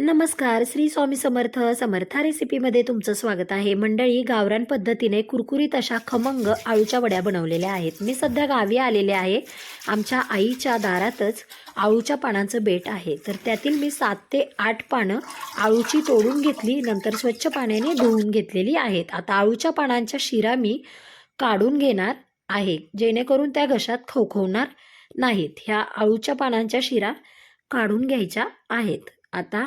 नमस्कार श्री स्वामी समर्थ समर्था रेसिपीमध्ये तुमचं स्वागत आहे. मंडळी गावरान पद्धतीने कुरकुरीत अशा खमंग आळूच्या वड्या बनवलेल्या आहेत. मी सध्या गावी आलेले आहे. आमच्या आईच्या दारातच आळूच्या पानांचं बेट आहे. तर त्यातील मी सात ते आठ पानं आळूची तोडून घेतली नंतर स्वच्छ पाण्याने धुवून घेतलेली आहेत. आता आळूच्या पानांच्या शिरा मी काढून घेणार आहे जेणेकरून त्या घशात खवखवणार नाहीत. ह्या आळूच्या पानांच्या शिरा काढून घ्यायच्या आहेत. आता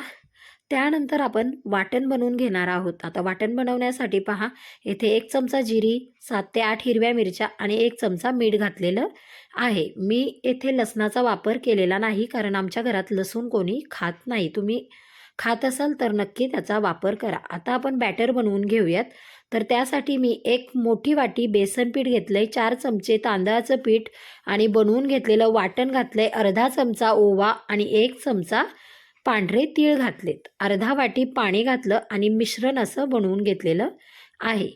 त्यानंतर आपण वाटण बनवून घेणार आहोत. आता वाटण बनवण्यासाठी पहा येथे एक चमचा जिरी सात ते आठ हिरव्या मिरच्या आणि एक चमचा मीठ घातलेलं आहे. मी येथे लसणाचा वापर केलेला नाही कारण आमच्या घरात लसूण कोणी खात नाही. तुम्ही खात असाल तर नक्की त्याचा वापर करा. आता आपण बॅटर बनवून घेऊयात. तर त्यासाठी मी एक मोठी वाटी बेसन पीठ घेतलं आहे चार चमचे तांदळाचं पीठ आणि बनवून घेतलेलं वाटण घातलं आहे अर्धा चमचा ओवा आणि एक चमचा पांढरे तीळ घातलेत. अर्धा वाटी पाणी घातलं आणि मिश्रण असं बनवून घेतलेलं आहे.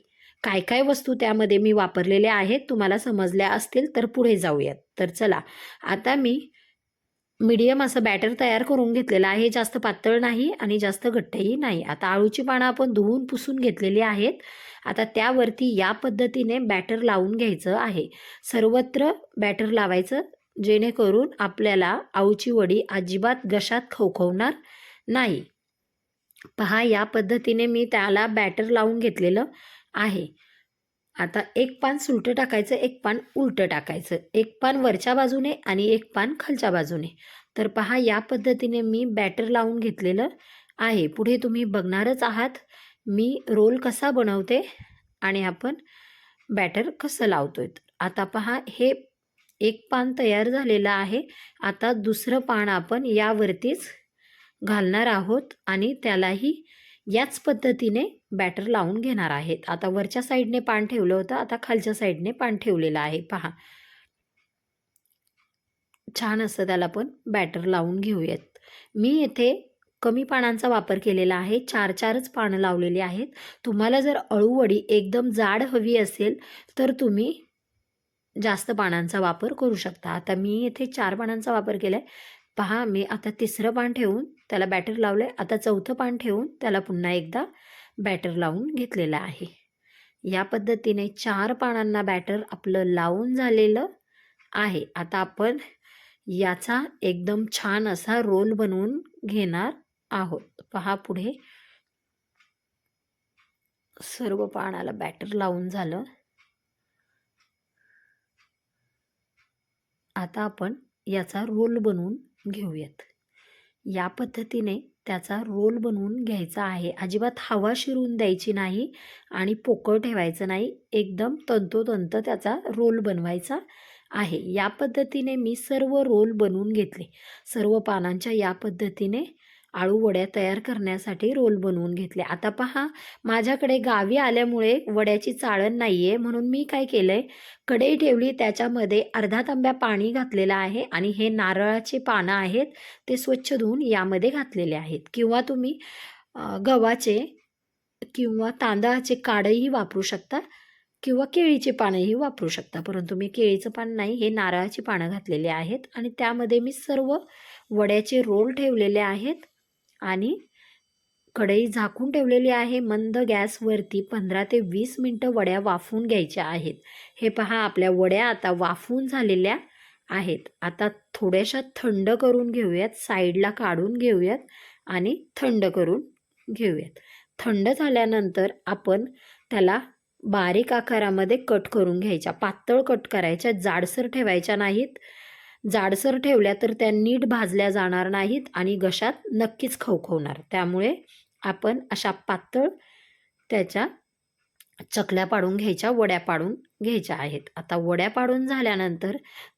काय काय वस्तू त्यामध्ये मी वापरलेल्या आहेत तुम्हाला समजल्या असतील तर पुढे जाऊयात. तर चला आता मी मीडियम असं बॅटर तयार करून घेतलेलं आहे. जास्त पातळ नाही आणि जास्त घट्टही नाही. आता आळूची पानं आपण धुवून पुसून घेतलेली आहेत. आता त्यावरती या पद्धतीने बॅटर लावून घ्यायचं आहे. सर्वत्र बॅटर लावायचं जेणेकरून आपल्याला आऊची वडी अजिबात घशात खवखवणार नाही. पहा या पद्धतीने मी त्याला बॅटर लावून घेतलेलं आहे. आता एक पान सुलटं टाकायचं एक पान उलटं टाकायचं. एक पान वरच्या बाजूने आणि एक पान खालच्या बाजूने. तर पहा या पद्धतीने मी बॅटर लावून घेतलेलं आहे. पुढे तुम्ही बघणारच आहात मी रोल कसा बनवते आणि आपण बॅटर कसं लावतोय. आता पहा हे एक पान तयार झालेलं आहे. आता दुसरं पान आपण यावरतीच घालणार आहोत आणि त्यालाही याच पद्धतीने बॅटर लावून घेणार आहेत. आता वरच्या साईडने पान ठेवलं होतं. आता खालच्या साईडने पान ठेवलेलं आहे. पहा. छान असं त्याला पण बॅटर लावून घेऊयात. मी येथे कमी पानांचा वापर केलेला आहे. चार चारच पानं लावलेली आहेत. तुम्हाला जर अळूवडी एकदम जाड हवी असेल तर तुम्ही जास्त पानांचा वापर करू शकता. आता मी येथे चार पानांचा वापर केला आहे पहा मी आता तिसरं पान ठेवून त्याला बॅटर लावलं आहे आता चौथं पान ठेवून त्याला पुन्हा एकदा बॅटर लावून घेतलेलं आहे. या पद्धतीने चार पानांना बॅटर आपलं लावून झालेलं आहे. आता आपण याचा एकदम छान असा रोल बनवून घेणार आहोत. पहा पुढे सर्व पानाला बॅटर लावून झालं. आता आपण याचा रोल बनवून घेऊयात. या पद्धतीने त्याचा रोल बनवून घ्यायचा आहे. अजिबात हवा शिरून द्यायची नाही आणि पोकळ ठेवायचं नाही. एकदम तंतोतंत त्याचा रोल बनवायचा आहे. या पद्धतीने मी सर्व रोल बनवून घेतले. सर्व पानांच्या या पद्धतीने आळू वड्या तयार करण्यासाठी रोल बनवून घेतले. आता पहा माझ्याकडे गावी आल्यामुळे वड्याची चाळण नाही आहे म्हणून मी काय केलं आहे कढई ठेवली त्याच्यामध्ये अर्धा तांब्या पाणी घातलेलं आहे आणि हे नारळाचे पानं आहेत ते स्वच्छ धुवून यामध्ये घातलेले आहेत. किंवा तुम्ही गव्हाचे किंवा तांदळाचे काढही वापरू शकता किंवा केळीचे पानंही वापरू शकता. परंतु मी केळीचं पान नाही हे नारळाची पानं घातलेले आहेत आणि त्यामध्ये मी सर्व वड्याचे रोल ठेवलेले आहेत. आणि कढई झाकून ठेवलेली आहे. मंद गॅसवरती पंधरा ते वीस मिनटं वड्या वाफून घ्यायच्या आहेत. हे पहा आपल्या वड्या आता वाफून झालेल्या आहेत. आता थोड्याशा थंड करून घेऊयात. साईडला काढून घेऊयात आणि थंड करून घेऊयात. थंड झाल्यानंतर आपण त्याला बारीक आकारामध्ये कट करून घ्यायच्या. पातळ कट करायच्या. जाडसर ठेवायच्या नाहीत. जाडसर ठेवल्या तर त्या नीट भाजल्या जाणार नाहीत आणि घशात नक्कीच खवखवणार. त्यामुळे आपण अशा पातळ त्याच्या चकल्या पाडून घ्यायच्या वड्या पाडून घ्यायच्या आहेत. आता वड्या पाडून झाल्यानंतर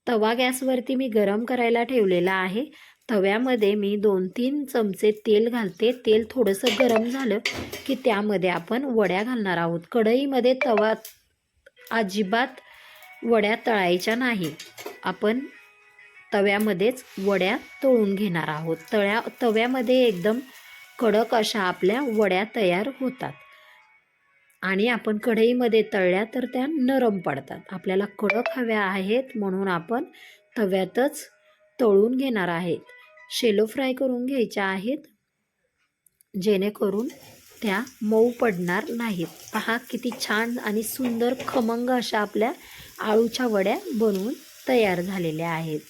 तवा गॅसवरती मी गरम करायला ठेवलेला आहे. तव्यामध्ये मी दोन तीन चमचे तेल घालते. तेल थोडंसं गरम झालं की त्यामध्ये आपण वड्या घालणार आहोत. कढईमध्ये तवा अजिबात वड्या तळायच्या नाही. आपण तव्यामध्येच वड्या तळून घेणार आहोत. तळ्या तव्यामध्ये एकदम कडक अशा आपल्या वड्या तयार होतात. आणि आपण कढईमध्ये तळल्या तर त्या नरम पडतात. आपल्याला कडक हव्या आहेत म्हणून आपण तव्यातच तळून घेणार आहेत. शेलो फ्राय करून घ्यायच्या आहेत. जेणेकरून त्या मऊ पडणार नाहीत. पहा किती छान आणि सुंदर खमंग अशा आपल्या आळूच्या वड्या बनवून तयार झालेल्या आहेत.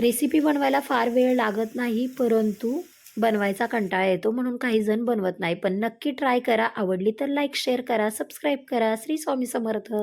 रेसिपी बनवायला फार वेळ लागत नाही परंतु बनवायचा कंटाळा येतो म्हणून काही जण बनवत नाही. पण नक्की ट्राय करा आवडली तर लाईक शेअर करा सबस्क्राईब करा. श्री स्वामी समर्थ.